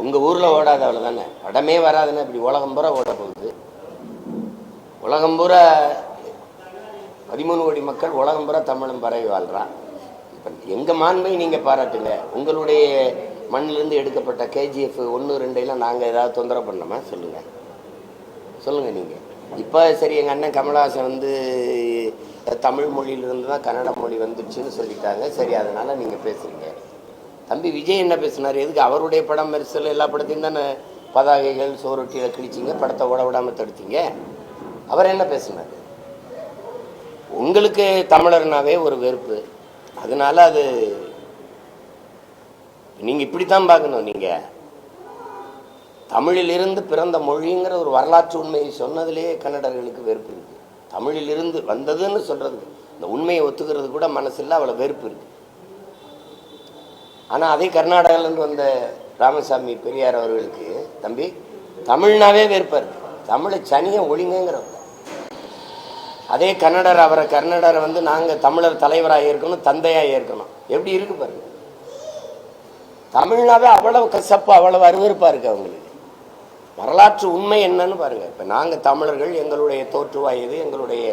உங்கள் ஊரில் ஓடாத அவ்வளோ தானே? படமே வராதுன்னா இப்படி உலகம் பூரா ஓட போகுது. உலகம் பூரா பதிமூணு கோடி மக்கள் உலகம் பூரா தமிழும் பரவி வாழ்கிறான் இப்போ எங்கள் மாண்பை நீங்கள் பாராட்டுங்க. உங்களுடைய மண்ணிலேருந்து எடுக்கப்பட்ட கேஜிஎஃப் ஒன்று ரெண்டையெல்லாம் நாங்கள் ஏதாவது தொந்தரவு பண்ணோமா? சொல்லுங்கள் சொல்லுங்கள் நீங்கள் இப்போ சரி எங்கள் அண்ணன் கமலஹாசன் வந்து தமிழ் மொழியிலிருந்து தான் கன்னட மொழி வந்துடுச்சுன்னு சொல்லிட்டாங்க. சரி அதனால் நீங்கள் பேசுகிறீங்க தம்பி விஜய் என்ன பேசினார்? எதுக்கு அவருடைய படம் மெரிசல் எல்லா படத்தையும் தானே பதாகைகள் சோரொட்டியில் கிழிச்சிங்க படத்தை ஓட விடாமல் தடுத்தீங்க? அவர் என்ன பேசினார்? உங்களுக்கு தமிழர்னாவே ஒரு வெறுப்பு. அதனால அது நீங்கள் இப்படித்தான் பார்க்கணும் நீங்கள் தமிழிலிருந்து பிறந்த மொழிங்கிற ஒரு வரலாற்று உண்மையை சொன்னதிலேயே கன்னடர்களுக்கு வெறுப்பு இருக்குது தமிழிலிருந்து வந்ததுன்னு சொல்கிறதுக்கு இந்த உண்மையை ஒத்துக்கிறது கூட மனசில் அவ்வளோ வெறுப்பு இருக்குது ஆனால் அதே கர்நாடகாவிலேருந்து வந்த ராமசாமி பெரியார் அவர்களுக்கு தம்பி தமிழ்னாவே வெறுப்பார் தமிழை சனியை ஒழிங்கிறவங்க அதே கன்னடர் அவரை கன்னடரை வந்து நாங்கள் தமிழர் தலைவராக இருக்கணும் தந்தையாக இருக்கணும். எப்படி இருக்கு பாருங்க. தமிழ்னாவே அவ்வளவு கசப்பு அவ்வளவு அருவறுப்பாக இருக்கு அவங்களுக்கு. வரலாற்று உண்மை என்னன்னு பாருங்க. இப்போ நாங்கள் தமிழர்கள் எங்களுடைய தோற்றுவாய் எது எங்களுடைய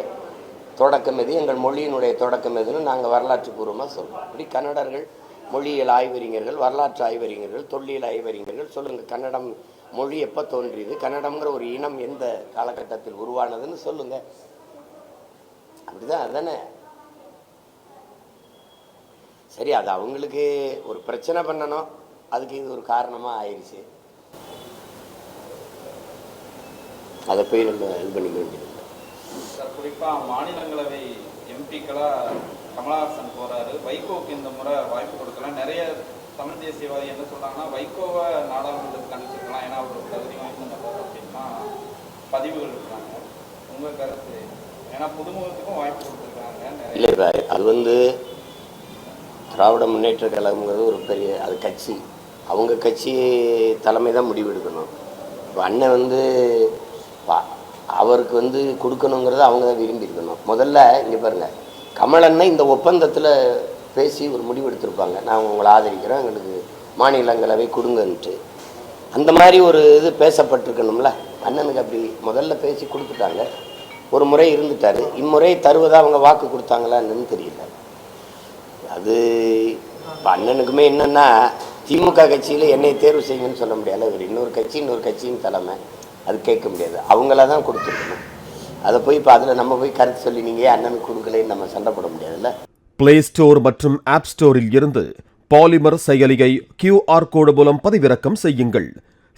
தொடக்கம் எது எங்கள் மொழியினுடைய தொடக்கம் எதுன்னு நாங்கள் வரலாற்று பூர்வமாக சொல்லுவோம் இப்படி கன்னடர்கள் மொழியியல் ஆய்வறிஞர்கள் வரலாற்று ஆய்வறிஞர்கள் தொல்லியல் ஆய்வறிஞர்கள் சொல்லுங்க கன்னடம் மொழி எப்போ தோன்றியது கன்னடம்ங்கிற ஒரு இனம் எந்த காலகட்டத்தில் உருவானதுன்னு சொல்லுங்க. அப்படிதான் அதானே. சரி அது அவங்களுக்கு ஒரு பிரச்சனை பண்ணணும். அதுக்கு இது ஒரு காரணமாக ஆயிடுச்சு அதை போய் நம்ம இது பண்ணிக்க வேண்டியது. குறிப்பாக மாநிலங்களவை எம்பிக்களாக கமலஹாசன் போறாரு. வைகோவுக்கு இந்த முறை வாய்ப்பு கொடுக்கலாம். நிறைய தமிழ் தேசியவாதி என்ன சொல்றாங்கன்னா வைகோவை நாடாளுமன்றத்துக்கு அனுப்பிச்சிருக்கலாம். ஏன்னா அவர் தகுதி வாய்ப்பு நபர் அப்படின்னா பதிவுகள் இருக்காங்க. உங்க கருத்து? ஏன்னா புதுமுகத்துக்கும் வாய்ப்பு கொடுத்துருக்காங்க இல்லை அது வந்து திராவிட முன்னேற்ற கழகம்ங்கிறது ஒரு பெரிய அது கட்சி. அவங்க கட்சி தலைமை தான் முடிவெடுக்கணும். இப்போ அண்ணன் வந்து அவருக்கு வந்து கொடுக்கணுங்கிறத அவங்க தான் விரும்பி இருக்கணும் முதல்ல இங்கே பாருங்கள் கமல் இந்த ஒப்பந்தத்தில் பேசி ஒரு முடிவு எடுத்திருப்பாங்க. நான் உங்களை ஆதரிக்கிறோம் எங்களுக்கு மாநிலங்களவை கொடுங்கன்ட்டு. அந்த மாதிரி ஒரு இது பேசப்பட்டிருக்கணும்ல. அண்ணனுக்கு அப்படி முதல்ல பேசி கொடுத்துட்டாங்க. ஒரு முறை இருந்துட்டாரு. இம்முறை தருவதா அவங்க வாக்கு கொடுத்தாங்களா தெரியல. அது அண்ணனுக்குமே என்னன்னா திமுக கட்சியில் என்னை தேர்வு செய்யுங்கன்னு சொல்ல முடியாது. இவர் இன்னொரு கட்சி இன்னொரு கட்சியின் தலைமை. அது கேட்க முடியாது. அவங்கள தான் கொடுத்துருக்கணும். அதை போய் இப்போ அதில் நம்ம போய் கருத்து சொல்லி நீங்கள் அண்ணனுக்கு கொடுக்கலன்னு நம்ம சண்டை போட முடியாதுல்ல? பிளே ஸ்டோர் மற்றும் ஆப் ஸ்டோரில் இருந்து பாலிமர் செயலியை கியூஆர் கோடு மூலம் பதிவிறக்கம் செய்யுங்கள்.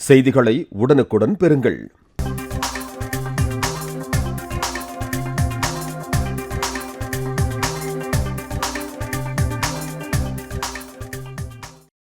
செய்திகளை உடனுக்குடன் பெறுங்கள்.